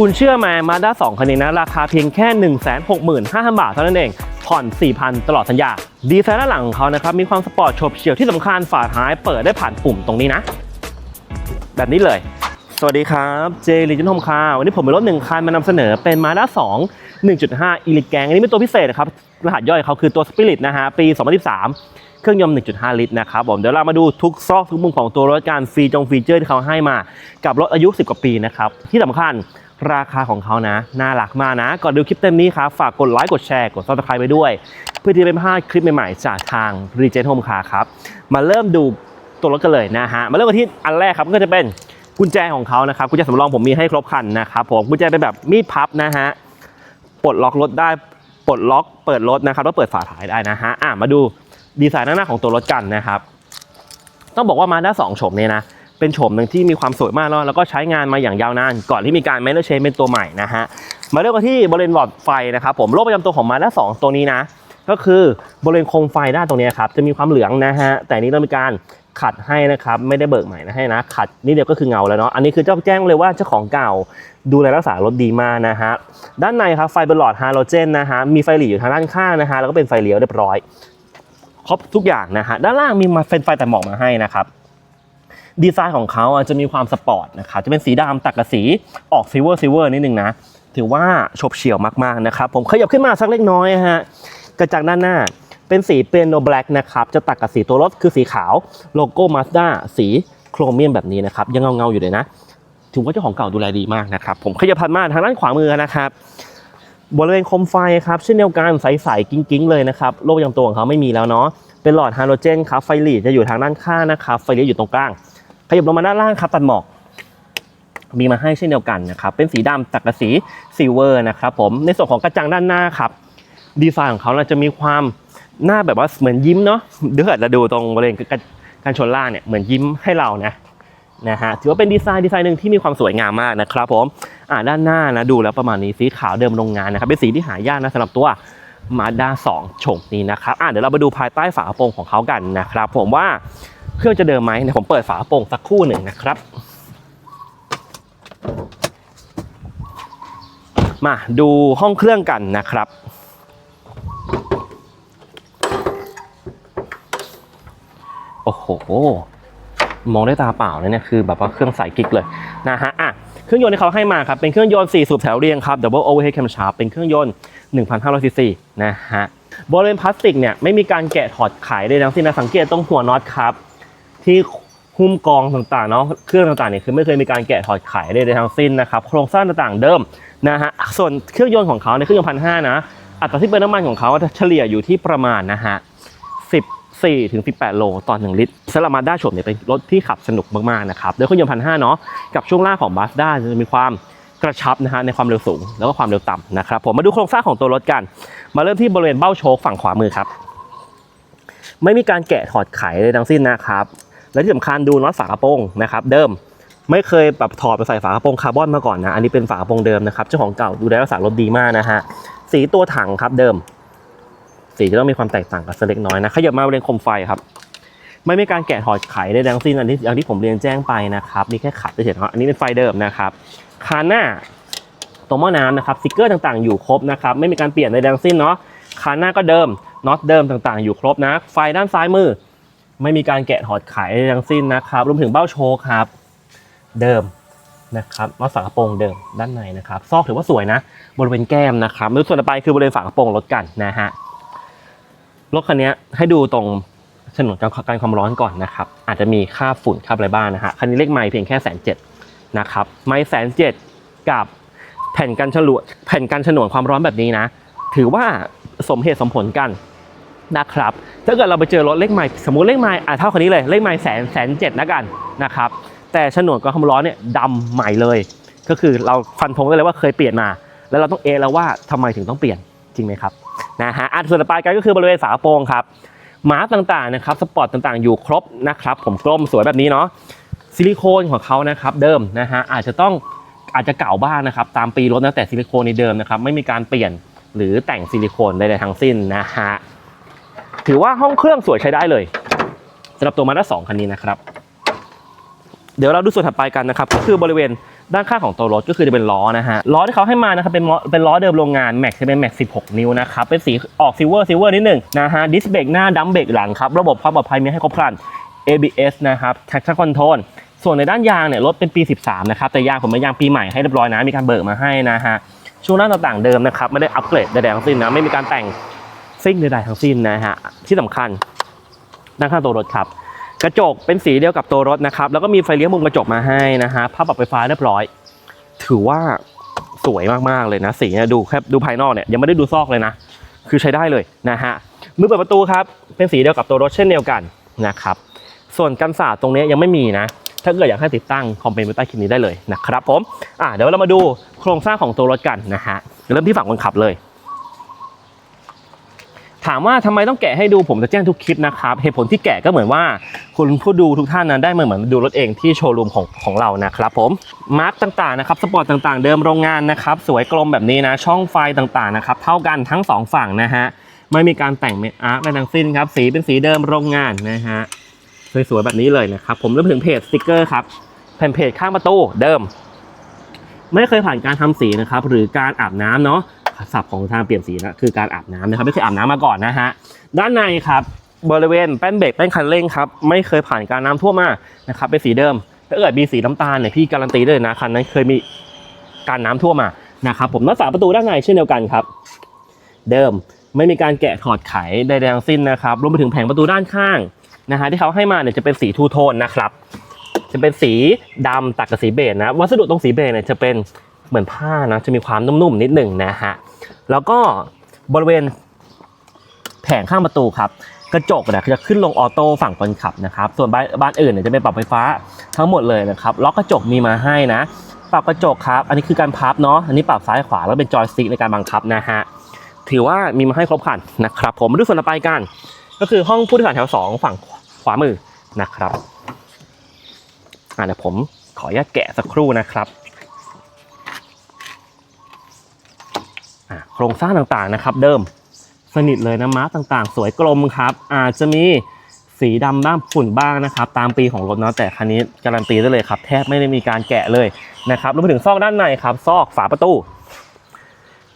คุณเชื่อไหมมาด้า2คันนี้นะ ราคาเพียงแค่ 165,000 บาทเท่านั้นเอง ผ่อน 4,000 ตลอดสัญญา ดีไซน์ด้านหลังของเขานะครับ มีความสปอร์ตโฉบเฉี่ยวที่สำคัญฝาท้ายเปิดได้ผ่านปุ่มตรงนี้นะ แบบนี้เลย สวัสดีครับ เจลิจินโฮมคาวันนี้ผมมีรถหนึ่งคันมานำเสนอเป็นมาด้า2 1.5 อีลิแกงอันนี้เป็นตัวพิเศษนะครับ รหัสย่อยเขาคือตัว Spirit นะฮะ ปี 2013 เครื่องยนต์ 1.5 ลิตรนะครับผม เดี๋ยวเรามาดูทุกซอกทุกมุมของตัวรถการฟรีจงฟีเจอร์ที่เขาให้มา กับรถอายุ 10 กว่าปีนะครับ ที่สำคัญ ราคาของเขานะ น่ารักมากนะ ก่อนดูคลิปเต็มนี้ครับ ฝากกดไลค์ กดแชร์ กด subscribe ไปด้วย เพื่อที่จะไม่พลาดคลิปใหม่ๆ จากทาง r e g e n Home Car ครับ มาเริ่มดูตัวรถกันเลยนะฮะ มาเริ่มกันที่อันแรกครับก็จะเป็นกุญแจของเขานะครับกุญแจสำรองผมมีให้ครบคันนะครับผมกุญแจเป็นแบบมีดพับนะฮะปลดล็อกรถได้ปลดล็อกเปิดรถนะครับแล้วเปิดฝาท้ายได้นะฮะอะมาดูดีไซน์หน้าของตัวรถกันนะครับ ต้องบอกว่ามาด้าสองโฉมเนี่ยนะ เป็นโฉมหนึ่งที่มีความสวยมากแล้วแล้วก็ใช้งานมาอย่างยาวนาน ก่อนที่มีการ m a n u a l Change เป็นตัวใหม่นะฮะมาเริ่มกันที่บริเวณหลอดไฟนะครับผมโลกประจำตัวของมาด้าสองตัวนี้นะ ก็คือบริเวณโคมไฟด้านตรงนี้ครับจะมีความเหลืองนะฮะแต่นนี้เรามีการขัดให้นะครับไม่ได้เบิกใหม่นะให้นะขัดนี่เดียวก็คือเงาแล้วเนาะอันนี้คือเจ้าแจ้งเลยว่าเจ้าของเก่าดูแลรักษารถดีมากนะฮะด้านในครับไฟเป็นหลอดฮาโลเจนนะฮะมีไฟหลีอยู่ทางด้านข้างนะฮะแล้วก็เป็นไฟเลี้ยวเรียบร้อย ครบทุกอย่างนะฮะด้านล่างมีมาเป็นไฟแต่หมอกมาให้นะครับ ดีไซน์ของเขาจะมีความสปอร์ตนะครับจะเป็นสีดำตัดกับสีออกซิเวอร์ซิเวอร์นิดนึงนะ ถือว่าฉบเฉี่ยวมากๆนะครับ ผมขยับขึ้นมาสักเล็กน้อยฮะกระจังด้านหน้าเป็นสีเปียโนแบล็กนะครับจะตัดกับสีตัวรถคือสีขาวโลโก้มาสด้าสีโครเมียมแบบนี้นะครับยังเงาๆอยู่เลยนะถือว่าเจ้าของเก่าดูแลดีมากนะครับผมขยับพันมาทางด้านขวามือนะครับบริเวณคมไฟครับเช่นเดียวกันใสๆกิ้งๆเลยนะครับโลกประจำตัวของเขาไม่มีแล้วเนาะเป็นหลอดฮาโลเจนครับไฟหลีดจะอยู่ทางด้านข้างนะครับไฟเลี้ยวอยู่ตรงกลาง ขยับลงมาด้านล่างครับตัดหมอก มีมาให้เช่นเดียวกันนะครับ เป็นสีดำตักับสีซิลเวอร์นะครับผมในส่วนของกระจังด้านหน้าครับ ดีไซน์ของเขาเราจะมีความหน้าแบบว่าเหมือนยิ้มเนาะเดี๋ยวเราดูตรงบริเวณการชนล่างเนี่ยเหมือนยิ้มให้เรานะนะฮะถือว่าเป็นดีไซน์ดีไซน์หนึ่งที่มีความสวยงามมากนะครับผมอ่าด้านหน้านะดูแล้วประมาณนี้สีขาวเดิมโรงงานนะครับเป็นสีที่หายากนะสำหรับตัวมาด้า2โฉมนี้นะครับอ่าเดี๋ยวเรามาดูภายใต้ฝากระโปรงของเขากันนะครับผมว่า เครื่องจะเดิมไหมเดี๋ยผมเปิดฝาโปรงสักคู่หนึ่งนะครับ มาดูห้องเครื่องกันนะครับโอ้โหมองด้วยตาเปล่าเลยเนี่ยคือแบบว่าเครื่องใสกิ๊กเลยนะฮะอะเครื่องยนต์ที่เขาให้มาครับเป็นเครื่องยนต์ 4 สูบแถวเรียงครับ Double Overhead Camshaft เป็นเครื่องยนต์ 1,500ซีซีนะฮะบริเวณพลาสติกเนี่ยไม่มีการแกะถอดขายใดทั้งสิ้นนะสังเกตตรงหัวน็อตครับ ที่หุ้มกองต่างๆเนาะเครื่องต่างๆเนี่ยคือไม่เคยมีการแกะถอดขายใดๆทั้งสิ้นนะครับโครงสร้างต่างๆเดิมนะฮะส่วนเครื่องยนต์ของเขาในเครื่องยนต์พันห้านะอัตราที่เบิร์นน้ำมันของเขาเฉลี่ยอยู่ที่ประมาณนะฮะ14ถึง18โลต่อ1ลิตรสำหรับมาด้าโฉมเนี่ยเป็นรถที่ขับสนุกมากๆนะครับโดยเครื่องยนต์พันห้าเนาะกับช่วงล่างของบัสด้าจะมีความกระชับนะฮะในความเร็วสูงแล้วก็ความเร็วต่ำนะครับผมมาดูโครงสร้างของตัวรถกัน มาเริ่มที่บริเวณเบ้าโชคฝั่งขวามือครับไม่มีการแกะถอดไขเลยทั้งสิ้นนะครับ และที่สำคัญดูน็อตฝากระโปรงนะครับเดิมไม่เคยแบบถอดไปใส่ฝากระโปรงคาร์บอนมาก่อนนะ อันนี้เป็นฝากระโปรงเดิมนะครับเจ้าของเก่าดูแลรักษารถดีมากนะฮะสีตัวถังครับเดิม สีจะต้องมีความแตกต่างกันสักเล็กน้อยนะขยับมาบริเวณโคมไฟครับ ไม่มีการแกะถอดไขได้ทั้งสิ้นอันนี้อย่างที่ผมเรียนแจ้งไปนะครับนี่แค่ขัดเฉยๆครับอันนี้เป็นไฟเดิมนะครับคานหน้าตรงหม้อน้ำนะครับสติกเกอร์ต่างๆอยู่ครบนะครับไม่มีการเปลี่ยนใดทั้งสิ้นเนาะคานหน้าก็เดิมน็อตเดิมต่างๆ อยู่ครบนะ ไฟด้านซ้ายมือ ไม่มีการแกะถอดขใดทั้งสิ้นนะครับ รวมถึงเบ้าโชว์ครับ เดิมนะครับน็อตฝากระโปรงเดิมด้านในนะครับ ซอกถือว่าสวยนะ บริเวณแก้มนะครับแล้วส่วนต่อไปคือบริเวณฝากระโปรงรถกันนะฮะรถคันนี้ให้ดูตรงฉนวนการความร้อนก่อนนะครับ อาจจะมีค่าฝุ่นค่าอะไรบ้างนะฮะคันนี้เลขไมล์เพียงแค่แสนเจ็ดนะครับไมล์แสนเจ็ดกับแผ่นกันฉลวแผ่นกันฉนวนความร้อนแบบนี้นะ ถือว่าสมเหตุสมผลกัน นะครับ ถ้าเกิดเราไปเจอรถเลขไมล์สมมุติเลขไมล์อะเท่าคันนี้เลยเลขไมล์แสนแสนเจ็ดแล้วกันนะครับ แต่ฉนวนกับความร้อนเนี่ยดำใหม่เลย ก็คือเราฟันธงได้เลยว่าเคยเปลี่ยนมา แล้วเราต้องเอแล้วว่าทำไมถึงต้องเปลี่ยนจริงไหมครับนะฮะอันส่วนต่อไปกันก็คือบริเวณฝาโปรงครับมาร์กต่างๆนะครับสปอร์ตต่างๆ อยู่ครบนะครับผมกลมสวยแบบนี้เนาะซิลิโคนของเขานะครับเดิมนะฮะอาจจะต้องอาจจะเก่าบ้างนะครับตามปีรถนะแต่ซิลิโคนในเดิมนะครับไม่มีการเปลี่ยนหรือแต่งซิลิโคนใดๆทั้งสิ้นนะฮะ ถือว่าห้องเครื่องสวยใช้ได้เลยสำหรับตัวมาด้าสองคันนี้นะครับ เดี๋ยวเราดูส่วนถัดไปกันนะครับ ก็คือบริเวณด้านข้างของตัวรถก็คือจะเป็นล้อนะฮะล้อที่เขาให้มานะครับเป็นล้อเป็นล้อเดิมโรงงานแม็กจะเป็นแม็ก16 นิ้วนะครับเป็นสีออกซิลเวอร์ซิลเวอร์นิดหนึ่งนะฮะดิสเบรกหน้าดัมเบรกหลังครับระบบความปลอดภัยมีให้ครบครัน ABS นะครับ traction control ส่วนในด้านยางเนี่ยรถเป็นปี 13 นะครับ แต่ยางผมเป็นยางปีใหม่ให้เรียบร้อยนะ มีการเบิกมาให้นะฮะ ช่วงล่างต่างๆเดิมนะครับ ไม่ได้อัปเกรดใดๆทั้งสิ้นนะ ไม่มีการแต่ง ซิ่งใดๆทั้งสิ้นนะฮะที่สำคัญด้านข้างตัวรถครับกระจกเป็นสีเดียวกับตัวรถนะครับแล้วก็มีไฟเลี้ยวมุมกระจกมาให้นะฮะภาพปรับไฟฟ้าเรียบร้อย ถือว่าสวยมากๆเลยนะ สีเนี่ยดูแค่ดูภายนอกเนี่ยยังไม่ได้ดูซอกเลยนะ คือใช้ได้เลยนะฮะมือเปิดประตูครับเป็นสีเดียวกับตัวรถเช่นเดียวกันนะครับส่วนกันศาสตร์ตรงนี้ยังไม่มีนะ ถ้าเกิดอยากให้ติดตั้งคอมเมนต์ไว้ใต้คลิปนี้ได้เลยนะครับผมอะเดี๋ยวเรามาดูโครงสร้างของตัวรถกันนะฮะเริ่มที่ฝั่งคนขับเลย ถามว่าทำไมต้องแกะให้ดูผมจะแจ้งทุกคลิปนะครับเหตุผลที่แกะก็เหมือนว่า คุณผู้ดูทุกท่านนั้นได้มาเหมือนดูรถเองที่โชว์รูมของของเรานะครับผมมาร์กต่างๆนะครับสปอร์ตต่างๆ เดิมโรงงานนะครับสวยกลมแบบนี้นะช่องไฟต่างๆนะครับเท่ากันทั้งสองฝั่งนะฮะไม่มีการแต่งเมคอาร์คใดทั้งสิ้นครับสีเป็นสีเดิมโรงงานนะฮะสวยๆแบบนี้เลยนะครับผมเริ่มถึงเพจสติกเกอร์ครับแผ่นเพจข้างประตูเดิม ไม่เคยผ่านการทำสีนะครับหรือการอาบน้ำเนาะ ศัพท์ของทางเปลี่ยนสีนะคือการอาบน้ำนะครับ ไม่เคยอาบน้ำมาก่อนนะฮะด้านในครับบริเวณแป้นเบรกแป้นคันเร่งครับไม่เคยผ่านการน้ำท่วมมานะครับเป็นสีเดิมถ้าเกิดมีสีน้ำตาลเนี่ยพี่การันตีได้เลยนะคันนั้นเคยมีการน้ำท่วมมานะครับผมหน้าฝาประตูด้านในเช่นเดียวกันครับ เดิมไม่มีการแกะถอดไขใดๆทั้งสิ้นนะครับรวมไปถึงแผงประตูด้านข้างนะฮะที่เขาให้มาเนี่ยจะเป็นสีทูโทนนะครับ จะเป็นสีดำตัดกับสีเบจนะวัสดุตรงสีเบจเนี่ยจะเป็นเหมือนผ้านะจะมีความนุ่มๆนิดหนึ่งนะฮะ แล้วก็บริเวณแผงข้างประตูครับ กระจกเนี่ยจะขึ้นลงออโต้ฝั่งคนขับนะครับ ส่วนบ้านานอื่นเนี่ยจะเป็นปรับไฟฟ้าทั้งหมดเลยนะครับล็อกกระจกมีมาให้นะ ปรับกระจกครับ อันนี้คือการพับเนาะอันนี้ปรับซ้ายขวาแล้วเป็นจอยสติ๊กในการบังคับนะฮะถือว่ามีมาให้ครบครันนะครับ ผมมาดูส่วนต่อไปกันก็คือห้องผู้โดยสารแถวสองฝั่งขวามือนะครับอ่าเดี๋ยวผมขออนุญาตแกะสักครู่นะครับอ่า โครงสร้างต่างๆนะครับ เดิมสนิทเลยนะมาร์กต่างๆ สวยกลมครับ อาจจะมีสีดำบ้างฝุ่นบ้างนะครับ ตามปีของรถเนาะแต่คันนี้การันตีได้เลยครับ แทบไม่ได้มีการแกะเลยนะครับรวมไปถึงซอกด้านในครับ ซอกฝาประตู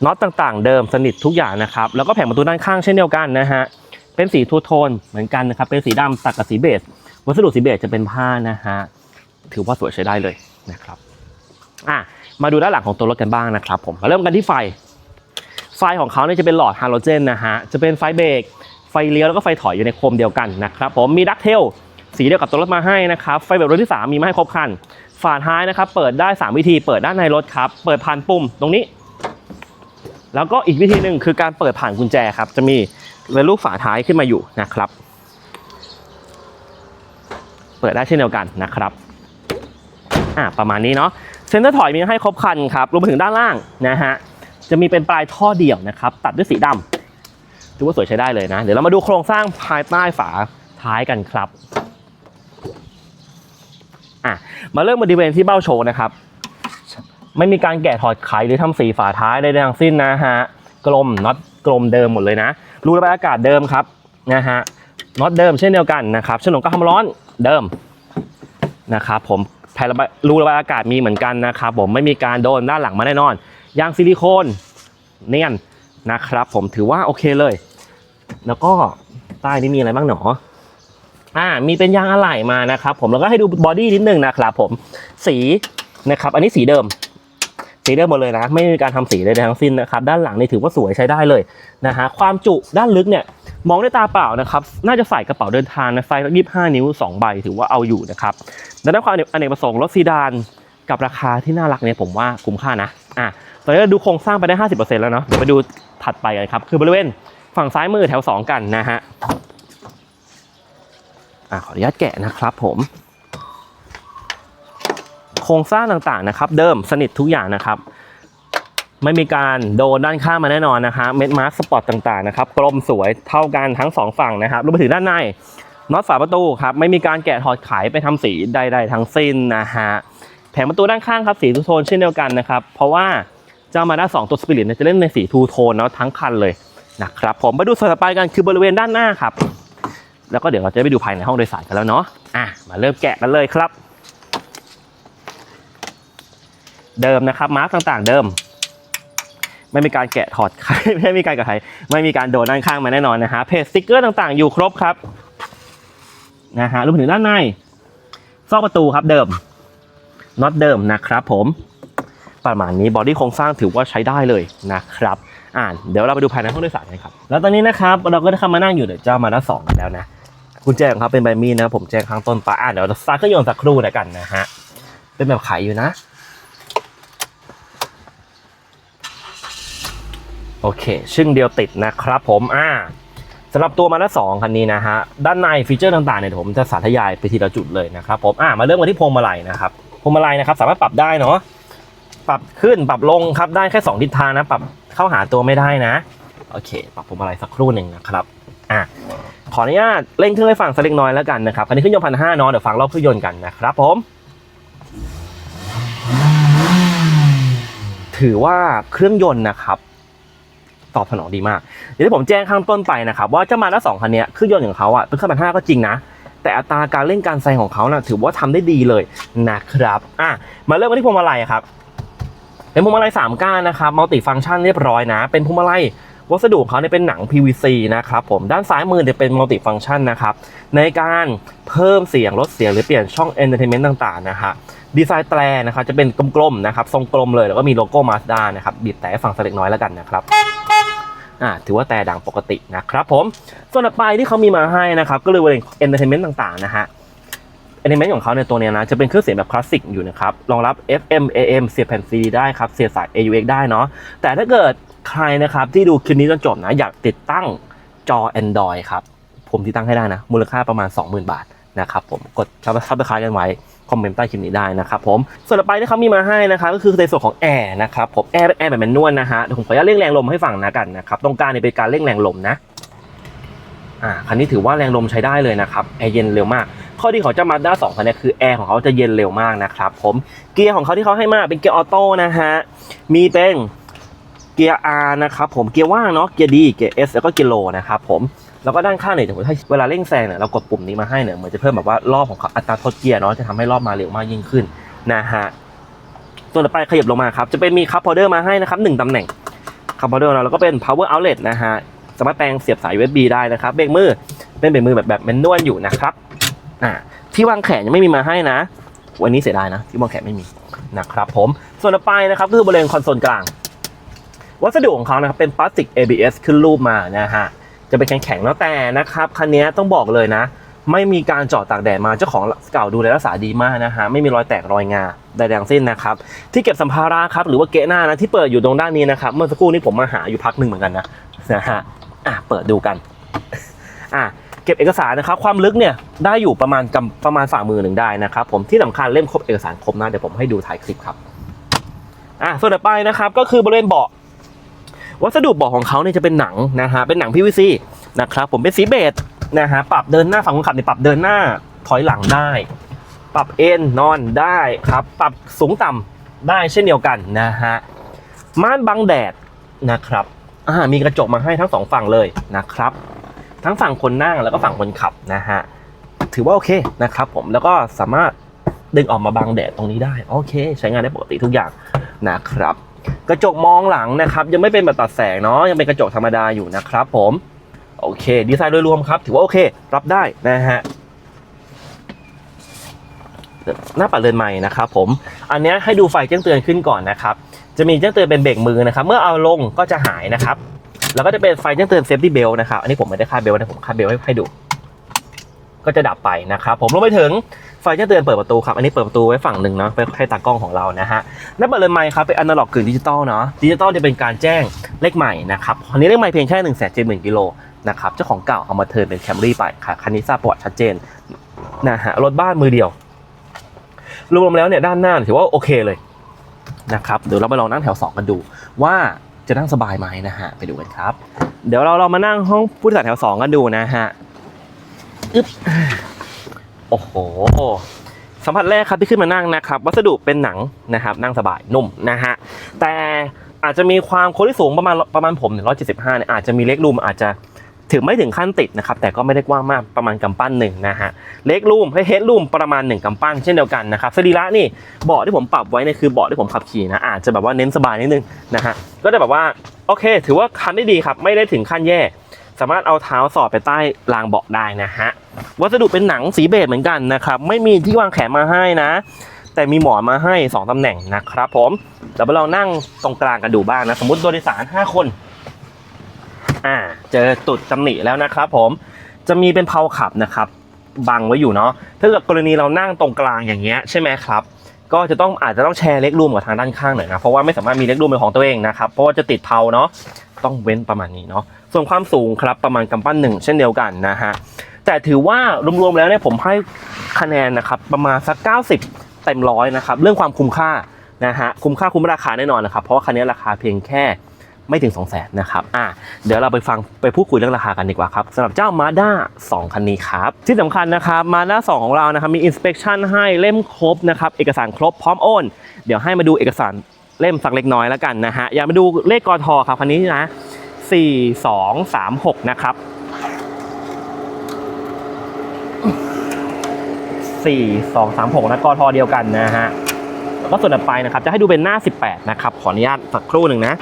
น็อตต่างๆ เดิมสนิททุกอย่างนะครับ แล้วก็แผงประตูด้านข้างเช่นเดียวกันนะฮะเป็นสีทูโทนเหมือนกันนะครับ เป็นสีดำตัดกับสีเบจวัสดุสีเบจจะเป็นผ้านะฮะถือว่าสวยใช้ได้เลยนะครับอะมาดูด้านหลังของตัวรถกันบ้างนะครับ ผมมาเริ่มกันที่ไฟ ไฟของเขาเนี่ยจะเป็นหลอดฮาโลเจนนะฮะ จะเป็นไฟเบรก ไฟเลี้ยวแล้วก็ไฟถอยอยู่ในโคมเดียวกันนะครับผมมีดักเทลสีเดียวกับตัวรถมาให้นะครับ ไฟแบบรถที่ 3 มีมาให้ครบคัน ฝาท้ายนะครับ เปิดได้ 3 วิธี เปิดด้านในรถครับ เปิดผ่านปุ่มตรงนี้ แล้วก็อีกวิธีหนึ่งคือการเปิดผ่านกุญแจครับ จะมีเป็นรูปฝาท้ายขึ้นมาอยู่นะครับ เปิดได้เช่นเดียวกันนะครับอะประมาณนี้เนาะ เซ็นเตอร์ถอยมีให้ครบคันครับ รวมไปถึงด้านล่างนะฮะ จะมีเป็นปลายท่อเดี่ยวนะครับ ตัดด้วยสีดำถือว่าสวยใช้ได้เลยนะ เดี๋ยวเรามาดูโครงสร้างภายใต้ฝาท้ายกันครับอะมาเริ่มบริเวณที่เบ้าโชว์นะครับ ไม่มีการแกะถอดไขหรือทำสีฝาท้ายใดๆทั้งสิ้นนะฮะกลมน็อตกลมเดิมหมดเลยนะรูระบายอากาศเดิมครับนะฮะน็อตเดิมเช่นเดียวกันนะครับฉนวนกันความร้อนเดิมนะครับผมแผ่นระบายรูระบายอากาศมีเหมือนกันนะครับผมไม่มีการโดนด้านหลังมาแน่นอนยางซิลิโคน เนียนนะครับ ผมถือว่าโอเคเลย แล้วก็ใต้นี้มีอะไรบ้างหนออ่ามีเป็นยางอะไหล่มานะครับ ผมแล้วก็ให้ดูบอดี้นิดนึงนะครับผมสีนะครับ อันนี้สีเดิม สีเดิมหมดเลยนะ ไม่มีการทำสีใดๆทั้งสิ้นนะครับ ด้านหลังนี่ถือว่าสวยใช้ได้เลยนะฮะความจุด้านลึกเนี่ยมองด้วยตาเปล่านะครับ น่าจะใส่กระเป๋าเดินทางนะไซส์ยี่ห้านิ้วสองใบถือว่าเอาอยู่นะครับดังนั้นความอเนกประสงค์รถซีดานกับราคาที่น่ารักเนี่ยผมว่าคุ้มค่านะอะ ตอนนี้เราดูโครงสร้างไปได้ 50%แล้วเนาะเดี๋ยวไปดูถัดไปกันครับ คือบริเวณฝั่งซ้ายมือแถว 2 กันนะฮะอะขออนุญาตแกะนะครับผม โครงสร้างต่างๆนะครับ เดิมสนิททุกอย่างนะครับ ไม่มีการโดนด้านข้างมาแน่นอนนะฮะเม็ดมาร์สปอร์ตต่างๆนะครับกลมสวยเท่ากันทั้งสองฝั่งนะครับรวมไปถึงด้านในน็อตฝาประตูครับไม่มีการแกะถอดไขไปทำสีใดๆทั้งสิ้นนะฮะแผงประตูด้านข้างครับสีทูโทนเช่นเดียวกันนะครับ เพราะว่า เจ้ามาด้าสองตัวสปิริตจะเล่นในสีทูโทนเนาะทั้งคันเลยนะครับผมไปดูส่วนต่อไปกันคือบริเวณด้านหน้าครับ แล้วก็เดี๋ยวเราจะไปดูภายในห้องโดยสารกันแล้วเนาะอะมาเริ่มแกะกันเลยครับ เดิมนะครับมาร์กต่างๆ เดิม ไม่มีการแกะถอดไม่มีการกระไทยไม่มีการโดนด้านข้างมาแน่นอนนะฮะเพจสติ๊กเกอร์ต่างๆ อยู่ครบครับนะฮะรวมถึงด้านในซอกประตูครับเดิมน็อตเดิมนะครับผม ประมาณนี้บอดี้โครงสร้างถือว่าใช้ได้เลยนะครับอ่านเดี๋ยวเราไปดูภายในห้องโดยสารกันครับแล้วตอนนี้นะครับเราก็ได้เข้ามานั่งอยู่ในเจ้ามาด้าสองแล้วนะกุญแจของเขาเป็นใบมีดนะผมแจ้งข้างต้นปลาอ่านเดี๋ยวเราสตาร์ทเครื่องยนสักครู่แล้วกันนะฮะเป็นแบบไขอยู่นะ โอเค ชึ่งเดียวติดนะครับผมอ่าสำหรับตัวมาด้าสองคันนี้นะฮะด้านในฟีเจอร์ต่างๆเนี่ยผมจะสาธยายไปทีละจุดเลยนะครับผมอ่ามาเริ่มกันที่พวงมาลัยนะครับพวงมาลัยนะครับสามารถปรับได้เนาะ ปรับขึ้นปรับลงครับได้แค่2ทิศทางนะ ปรับเข้าหาตัวไม่ได้นะโอเค ปรับพวงมาลัยสักครู่หนึ่งนะครับอ่าขออนุญาตเร่งเครื่องให้ฟังสักเล็กน้อยแล้วกันนะครับคันนี้ขึ้นยนต์พันห้าเนาะเดี๋ยวฟังรอบเครื่องยนต์กันนะครับผม ถือว่าเครื่องยนต์นะครับตอบสนองดีมากอย่างที่ผมแจ้งข้างต้นไปนะครับ ว่าเจ้ามาด้าสองคันเนี้ยเครื่องยนต์ของเขาอะเป็นเครื่องพันห้าก็จริงนะ แต่อัตราการเร่งการแซงของเขาน่ะถือว่าทำได้ดีเลยนะครับอะมาเริ่มกันที่พวงมาลัยครับ เป็นพวงมาลัยสามก้านนะครับมัลติฟังก์ชันเรียบร้อยนะ เป็นพวงมาลัยวัสดุของเขาเนี่ยเป็นหนัง PVC นะครับผมด้านซ้ายมือเนี่ยเป็นมัลติฟังก์ชันนะครับในการเพิ่มเสียงลดเสียงหรือเปลี่ยนช่อง Entertainment ต่างๆนะฮะดีไซน์แตรนะครับจะเป็นกลมๆนะครับทรงกลมเลยแล้วก็มีโลโก้ Mazda นะครับบีบแต่ให้ฟังสเล็กน้อยแล้วกันนะครับอ่าถือว่าแต่ดังปกตินะครับผมส่วนต่อไปที่เขามีมาให้นะครับก็เลยเป็นเอนเตอร์เทนเมนต์ต่างๆนะฮะ เอนเตอร์เมนต์ของเขาในตัวเนี้ยนะจะเป็นเครื่องเสียงแบบคลาสสิกอยู่นะครับรองรับ FM AM เสียบแผ่น CD ได้ครับเสียบสาย AUX ได้เนาะแต่ถ้าเกิดใครนะครับที่ดูคลิปนี้จนจบนะอยากติดตั้งจอ Android ครับผมติดตั้งให้ได้นะ มูลค่าประมาณ 20,000 บาทนะครับผมกดซับสไครต์กันไว้ คอมเมนต์ใต้คลิปนี้ได้นะครับผมส่วนต่อไปที่เขามีมาให้นะครับก็คือในส่วนของแอร์นะครับผมแอร์เป็นแอร์แบบแมนนวลนะฮะผมขออนุญาตเร่งแรงลมให้ฟังนะกันนะครับตรงกลางเนี่ยเป็นการเร่งแรงลมนะ อ่าคันนี้ถือว่าแรงลมใช้ได้เลยนะครับแอร์เย็นเร็วมาก ข้อดีของเจ้ามาด้าสองคันนี้คือแอร์ของเขาจะเย็นเร็วมากนะครับผมเกียร์ของเขาที่เขาให้มาเป็นเกียร์ออโต้นะฮะมีเป็นเกียร์ R นะครับผมเกียร์ว่างเนาะเกียร์ดีเกียร์ S แล้วก็เกียร์โลนะครับผมแล้วก็ด้านข้างเนี่ยถ้าเวลาเร่งแซงเนี่ยเรากดปุ่มนี้มาให้เนี่ยเหมือนจะเพิ่มแบบว่ารอบของเขาอัตราทดเกียร์เนาะจะทำให้รอบมาเร็วมากยิ่งขึ้นนะฮะส่วนต่อไปขยับลงมาครับจะเป็นมีคัพพอเดอร์มาให้นะครับหนึ่งตำแหน่งคัพพอเดอร์แล้วก็เป็น power outlet นะฮะ สามารถแปลงเสียบสาย USB ได้นะครับเบรกมือเป็นเบรกมือแบบแบบแมนนวลอยู่นะครับอ่าที่วางแขนยังไม่มีมาให้นะวันนี้เสียดายนะที่วางแขนไม่มีนะครับผมส่วนต่อไปนะครับก็คือบริเวณคอนโซลกลาง วัสดุของเขานะครับเป็นพลาสติก ABS ขึ้นรูปมานะฮะจะเป็นแข็งๆแล้วแต่นะครับคันนี้ต้องบอกเลยนะ ไม่มีการจาะตากแดดมาเจ้าของเก่าดูแลรักษาดีมากนะฮะไม่มีรอยแตกรอยงาใดๆทั้งสิ้นนะครับที่เก็บสัมภาระครับหรือว่าเกะหน้านะที่เปิดอยู่ตรงด้านนี้นะครับเมื่อสักครู่นี้ผมมาหาอยู่พักหนึ่งเหมือนกันนะนะฮะ อะเปิดดูกัน อะเก็บเอกสารนะครับ ความลึกเนี่ยได้อยู่ประมาณกำประมาณฝ่ามือหนึ่งได้นะครับ ผมที่สำคัญเล่มครบเอกสารครบนะเดี๋ยวผมให้ดูท้ายคลิปครับอะส่วนต่อไปนะครับก็คือบริเวณเบาะวัสดุเบาะของเขาเนี่ยจะเป็นหนังนะฮะเป็นหนัง PVC นะครับผมเป็นสีเบจนะฮะปรับเดินหน้าฝั่งคนขับเนี่ยปรับเดินหน้าถอยหลังได้ ปรับเอนนอนได้ครับ ปรับสูงต่ำได้เช่นเดียวกันนะฮะม่านบังแดดนะครับ อ่ามีกระจกมาให้ทั้งสองฝั่งเลยนะครับ ทั้งฝั่งคนนั่งแล้วก็ฝั่งคนขับนะฮะถือว่าโอเคนะครับผมแล้วก็สามารถดึงออกมาบังแดดตรงนี้ได้โอเค ใช้งานได้ปกติทุกอย่างนะครับ กระจกมองหลังนะครับ ยังไม่เป็นแบบตัดแสงเนาะยังเป็นกระจกธรรมดาอยู่นะครับ ผมโอเค ดีไซน์โดยรวมครับ ถือว่าโอเค รับได้นะฮะหน้าปัดเรือนใหม่นะครับผม อันนี้ให้ดูไฟแจ้งเตือนขึ้นก่อนนะครับ จะมีแจ้งเตือนเป็นเบรกมือนะครับ เมื่อเอาลงก็จะหายนะครับ แล้วก็จะเป็นไฟแจ้งเตือนเซฟตี้เบลนะครับ อันนี้ผมไม่ได้คาดเบลนะผมคาดเบลให้ให้ดู ก็จะดับไปนะครับ ผมรวมไปถึงไฟแจ้งเตือนเปิดประตูครับ อันนี้เปิดประตูไว้ฝั่งหนึ่งเนาะไว้ให้ตากล้องของเรานะฮะหน้าปัดเรือนไม้ครับเป็นอนาล็อกกึ่งดิจิตอลเนาะ ดิจิตอลจะเป็นการแจ้งเลขใหม่นะครับคันนี้เลขใหม่เพียงแค่1นึ่งแสนเจ็ดหมื่นกิโลนะครับ เจ้าของเก่าเอามาเทิร์นเป็นแคมรี่ไปค่ะคันนี้ทราบประวัติชัดเจนนะฮะ รถบ้านมือเดียว รวมๆแล้วเนี่ยด้านหน้าถือว่าโอเคเลย นะครับเดี๋ยวเราไปลองนั่งแถว 2 กันดู ว่าจะนั่งสบายไหมนะฮะไปดูกันครับ เดี๋ยวเราเรามานั่งห้องผู้โดยสารแถว 2 กันดูนะฮะอึ๊บโอ้โหสัมผัสแรกครับที่ขึ้นมานั่งนะครับ วัสดุเป็นหนังนะครับ นั่งสบายนุ่มนะฮะแต่อาจจะมีความโค้งที่สูงประมาณประมาณผม175เนี่ยอาจจะมีเล็กรูมอาจจะ ถึงไม่ถึงขั้นติดนะครับแต่ก็ไม่ได้กว้างมากประมาณกำปั้นหนึ่งนะฮะเล็กรูมให้เฮดรูมประมาณ 1กำปั้นเช่นเดียวกันนะครับสรีระนี่เบาะที่ผมปรับไว้เนี่ยคือเบาะที่ผมขับขี่นะอาจจะแบบว่าเน้นสบายนิดนึงนะฮะก็จะแบบว่าโอเค ถือว่าคันได้ดีครับไม่ได้ถึงขั้นแย่สามารถเอาเท้าสอดไปใต้รางเบาะได้นะฮะ วัสดุเป็นหนังสีเบจเหมือนกันนะครับ ไม่มีที่วางแขนมาให้นะ แต่มีหมอนมาให้ 2 ตำแหน่งนะครับผมเดี๋ยวเรานั่งตรงกลางกันดูบ้างนะ สมมติโดยสาร 5 คน อ่าเจอตุดตำหนิแล้วนะครับผมจะมีเป็นเพาขับนะครับบังไว้อยู่เนาะถ้าเกิดกรณีเรานั่งตรงกลางอย่างเงี้ยใช่ไหมครับก็จะต้องอาจจะต้องแชร์เล็กรูมกับทางด้านข้างหน่อยนะเพราะว่าไม่สามารถมีเล็กรูมเป็นของตัวเองนะครับเพราะว่าจะติดเพาเนาะต้องเว้นประมาณนี้เนาะส่วนความสูงครับประมาณกำปั้นหนึ่งเช่นเดียวกันนะฮะแต่ถือว่ารวมๆแล้วเนี่ยผมให้คะแนนนะครับประมาณสัก 90 เต็มร้อยนะครับเรื่องความคุ้มค่านะฮะคุ้มค่าคุ้มราคาแน่นอนนะครับเพราะว่าคันนี้ราคาเพียงแค่ ไม่ถึง 2 0 0 0 0นนะครับอะเดี๋ยวเราไปฟังไปพูดคุยเรื่องราคากันดีกว่าครับสำหรับเจ้า Mazda 2 คันนี้ครับ ที่สำคัญนะครับ Mazda 2 ของเรานะครับมี inspection ให้เล่มครบนะครับเอกสารครบพร้อมโอน เดี๋ยวให้มาดูเอกสารเล่มสักเล็กน้อยแล้วกันนะฮะอย่ามาดูเลขกอทอครับคันนี้นะ4236 นะครับ 4236 นะกอทอเดียวกันนะฮะแล้วก็ส่วนต่อไปนะครับ จะให้ดูเป็นหน้า 18 นะครับ ขออนุญาตสักครู่หนึ่งนะ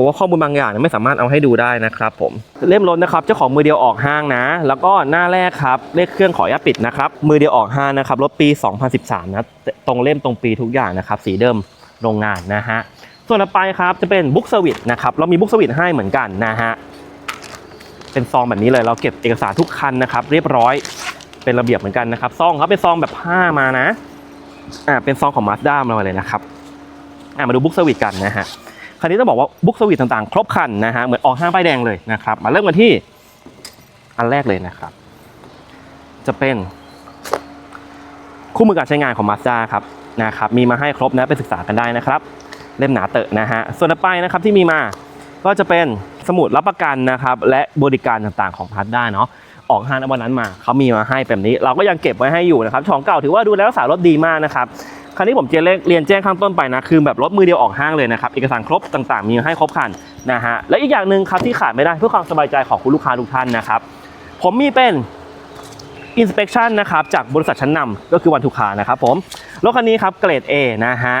ราะว่าข้อมูลบางอย่างไม่สามารถเอาให้ดูได้นะครับผมเล่มรถนะครับเจ้าของมือเดียวออกห้างนะ แล้วก็หน้าแรกครับเลขเครื่องขออนุญาตปิดนะครับมือเดียวออกห้างนะครับรถปี 2013นะตรงเล่มตรงปีทุกอย่างนะครับสีเดิมโรงงานนะฮะส่วนต่อไปครับจะเป็นบุ๊กสวิตนะครับเรามีบุ๊กสวิตให้เหมือนกันนะฮะเป็นซองแบบนี้เลยเราเก็บเอกสารทุกคันนะครับ เรียบร้อยเป็นระเบียบเหมือนกันนะครับซองเขาเป็นซองแบบผ้ามานะอ่าเป็นซองของมาสด้ามาเลยนะครับอ่ามาดูบุ๊กสวิตกันนะฮะ คันนี้ต้องบอกว่าบุ๊กสวิตต่างๆ ครบคันนะฮะเหมือนออกห้างป้ายแดงเลยนะครับ มาเริ่มกันที่อันแรกเลยนะครับ จะเป็น คู่มือการใช้งานของ Mazda ครับนะครับมีมาให้ครบนะไปศึกษากันได้นะครับ เล่มหนาเตอะนะฮะส่วนต่อไปนะครับที่มีมาก็จะเป็นสมุดรับประกันนะครับ และบริการต่างๆของ Mazda เนาะออกห้างในวันนั้นมาเขามีมาให้แบบนี้ เราก็ยังเก็บไว้ให้อยู่นะครับของเก่าถือว่าดูแลรักษารถดีมากนะครับ คราวนี้ผมเจเรียนแจ้งข้างต้นไปนะคือแบบรถมือเดียวออกห้างเลยนะครับเอกสารครบต่างๆ มีให้ครบคันนะฮะและอีกอย่างหนึ่งครับที่ขาดไม่ได้เพื่อความสบายใจของคุณลูกค้าทุกท่านนะครับผมมีเป็น inspection นะครับจากบริษัทชั้นนำก็คือวันทุกคานะครับผมรถคันนี้ครับเกรด A นะฮะ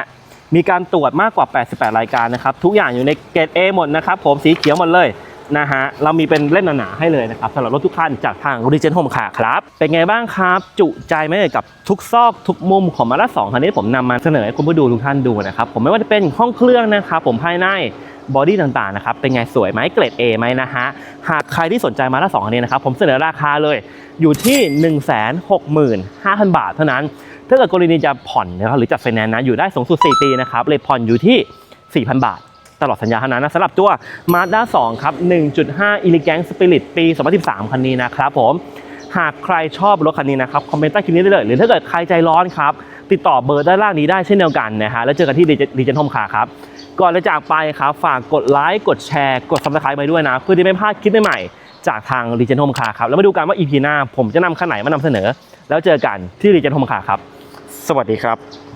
มีการตรวจมากกว่า 88 รายการนะครับทุกอย่างอยู่ในเกรด A หมดนะครับผมสีเขียวหมดเลย นะฮะเรามีเป็นเล่มหนาๆให้เลยนะครับสำหรับรถทุกคันจากทาง r e g e n Home ค่ะครับ เป็นไงบ้างครับ จุใจไหมกับทุกซอกทุกมุมของมาด้าสองคันนี้ผมนำมาเสนอให้คุณผู้ดูทุกท่านดูนะครับ ผมไม่ว่าจะเป็นห้องเครื่องนะครับผมภายในบอดี้ต่างๆนะครับเป็นไงสวยไหมเกรด A ไหมนะฮะหากใครที่สนใจมาด้าสองคันนี้นะครับผมเสนอราคาเลยอยู่ที่ 165,000 บาทเท่านั้นถ้าเกิดกรณีจะผ่อนนะครับหรือจัดไฟแนนซ์นะอยู่ได้สูงสุด4ปีนะครับเลยผ่อนอยู่ที่ 4,000 บาท ตลอดสัญญาเท่านั้นนะสำหรับตัว Mazda 2 ครับ 1.5 Elegant Spirit ปี 2013 คันนี้นะครับผม หากใครชอบรถคันนี้นะครับ คอมเมนต์ใต้คลิปนี้ได้เลย หรือถ้าเกิดใครใจร้อนครับ ติดต่อเบอร์ด้านล่างนี้ได้เช่นเดียวกันนะฮะแล้วเจอกันที่ดีเจนทอมคาครับก่อนจะจากไปครับฝากกดไลค์กดแชร์ กด subscribe ไปด้วยนะ เพื่อที่ไม่พลาดคลิปใหม่ๆจากทาง r e g e n Home Car ครับแล้วมาดูกันว่า EP หน้าผมจะนำคันไหนมานำเสนอ แล้วเจอกันที่ r e g e n Home Car ครับ สวัสดีครับ